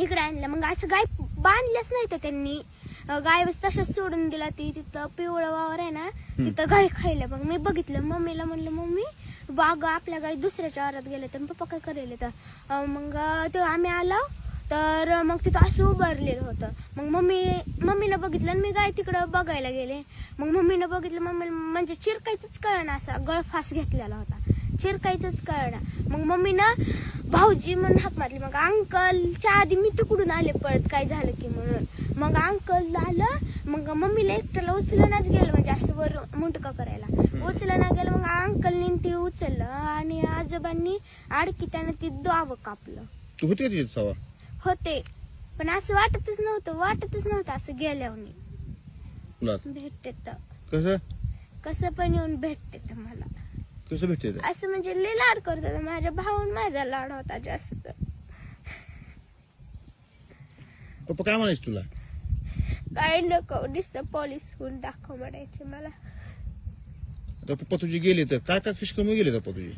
इकडे आणलं. मग असं गाय बांधल्याच नाही तर त्यांनी. गाय बस तशाच सोडून दिला ती. तिथं पिवळं वावर आहे ना तिथं गाय खायला. मग मी बघितलं. मम्मीला म्हणलं मम्मी बाग आपल्या गाय दुसऱ्याच्या आरात गेले तर पप्पा काय करेल तर मग ते आम्ही आलो. तर मग तिथं असं उभारलेलं होतं. मग मम्मी मम्मीनं बघितलं आणि मी गाय तिकडं बघायला गेले. मग मम्मीनं बघितलं मम्मी म्हणजे चिरकायचंच कळना असा गळफास घेतलेला होता. चिरकायचंच कळना मग मम्मीनं भाऊजी म्हणून हाक मारली मग अंकलच्या आधी मी तिकडून आले पळत काय झालं की म्हणून. मग अंकल आलं मग मम्मीला एकट्याला उचलूनच गेलं म्हणजे असं वर मुंटका करायला. उचलना गेलं मग अंकलनी ती उचललं आणि आजोबांनी आडकी त्यानं ती दावं कापलं. तू होती का तिथे सवा? होते. पण असं वाटतच नव्हतं वाटतच नव्हतं असं गेल्यावर भेटते तर. कसं? कसं पण येऊन भेटते तर मला. कसं भेटते? असं म्हणजे लय लाड करतात. माझ्या भाऊन माझा लाड होता जास्त. पप्पा काय म्हणायचं तुला? काय नको नुसतं पॉलिस होऊन दाखव म्हणायचे मला. आता पप्पा तुझे गेले तर काय काय कशी कमी गेले पप्पा तुझे?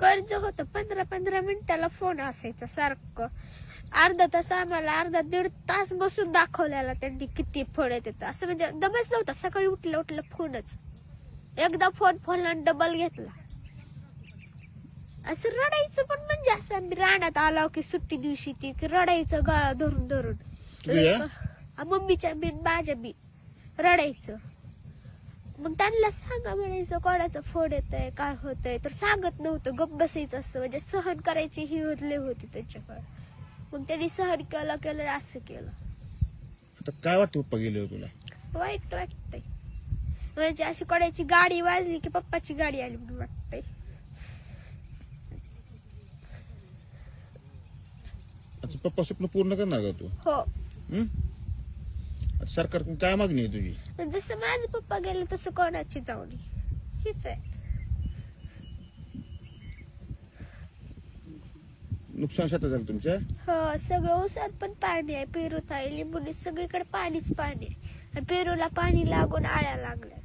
कर्ज होतं. पंधरा पंधरा मिनिटाला फोन असायचा सारखं. अर्धा तास आम्हाला अर्धा दीड तास बसून दाखवलेला त्यांनी किती फोन येतात. असं म्हणजे दमच नव्हता. सकाळी उठलं उठलं फोनच एकदा फोन फोनला डबल घेतला. असं रडायचं पण म्हणजे असं आम्ही रानात आलो की सुट्टी दिवशी ती की रडायचं गळा धरून धरून? आ, मम्मीच्या बी माझ्या बी रडायचं. मग त्यांना सांगा म्हणायचं कोणाचं फोन येत आहे काय होतंय? तर सांगत नव्हतं. गप्प बसायचं असं. म्हणजे सहन करायची ही होतले होती त्यांच्याकडे. मग त्यांनी सहन केलं केलं असं केलं. आता काय वाटतं पप्पा गेले तुला? वाईट वाटतंय. म्हणजे अशी कोणाची गाडी वाजली की पप्पाची गाडी आली म्हणून वाटतंय. पप्पा स्वप्न पूर्ण करणार का तू? हो. हं? आता सरकारकडून काय मागणी आहे तुझी? जसं माझे पप्पा गेले तसं कोणाची जाऊनी हीच आहे. नुकसान शेतात झालं तुमच्या? हो सगळं ऊसात पण पाणी आहे पेरूत आहे लिंबूनी सगळीकडे पाणीच पाणी आहे. आणि पेरूला पाणी लागून आळ्या लागल्या